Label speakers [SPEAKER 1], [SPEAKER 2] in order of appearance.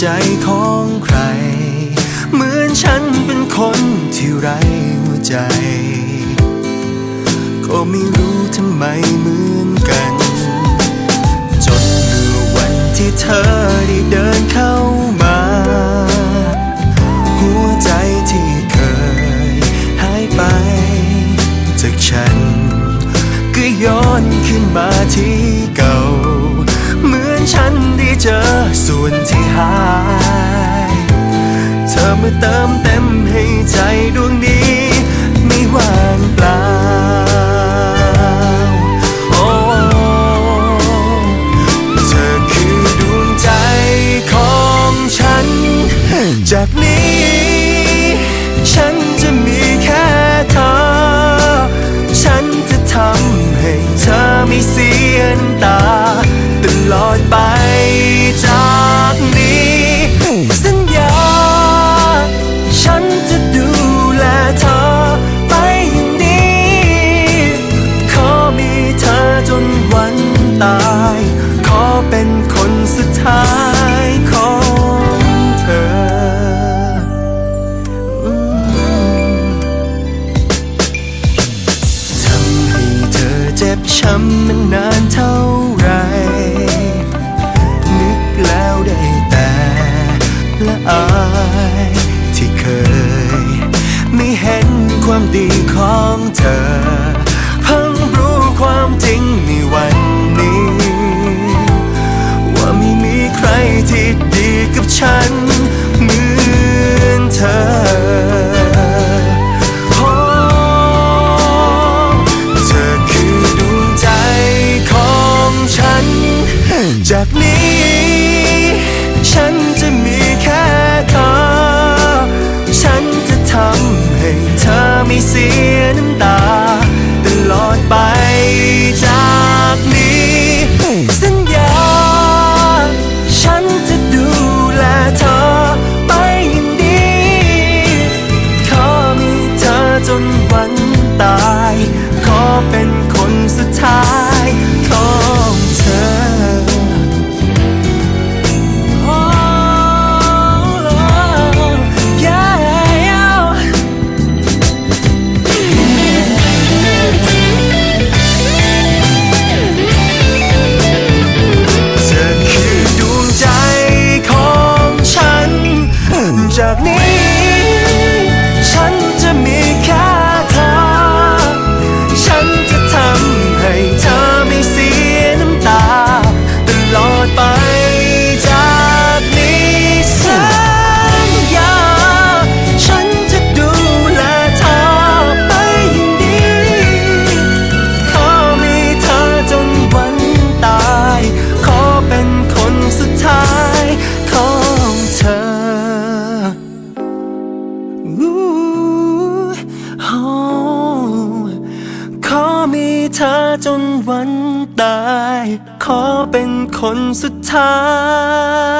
[SPEAKER 1] ใจของใคร เหมือนฉันเป็นคนที่ไร้หัวใจ ก็ไม่รู้ทำไมเหมือนกัน จนเมื่อวันที่เธอได้เดินเข้ามา หัวใจที่เคยหายไป จากฉัน ก็ย้อนขึ้นมาที่เก่า เจอส่วนที่หาย เธอมาเติมเต็มให้ใจดวงนี้ไม่ว่างเปล่าโอ้เธอคือดวงใจของฉัน จากนี้ ฉันจะมีแค่เธอ ฉันจะทำให้เธอไม่เสียนตา ตลอดไปานเท่าไร นึกแล้วได้แต่ละอายที่เคย ไม่เห็นความดีของเธอ จากนี้ ฉันจะมีแค่เธอ ฉันจะทำให้เธอไม่เสีย ขอมีเธอจนวันตาย ขอเป็นคนสุดท้าย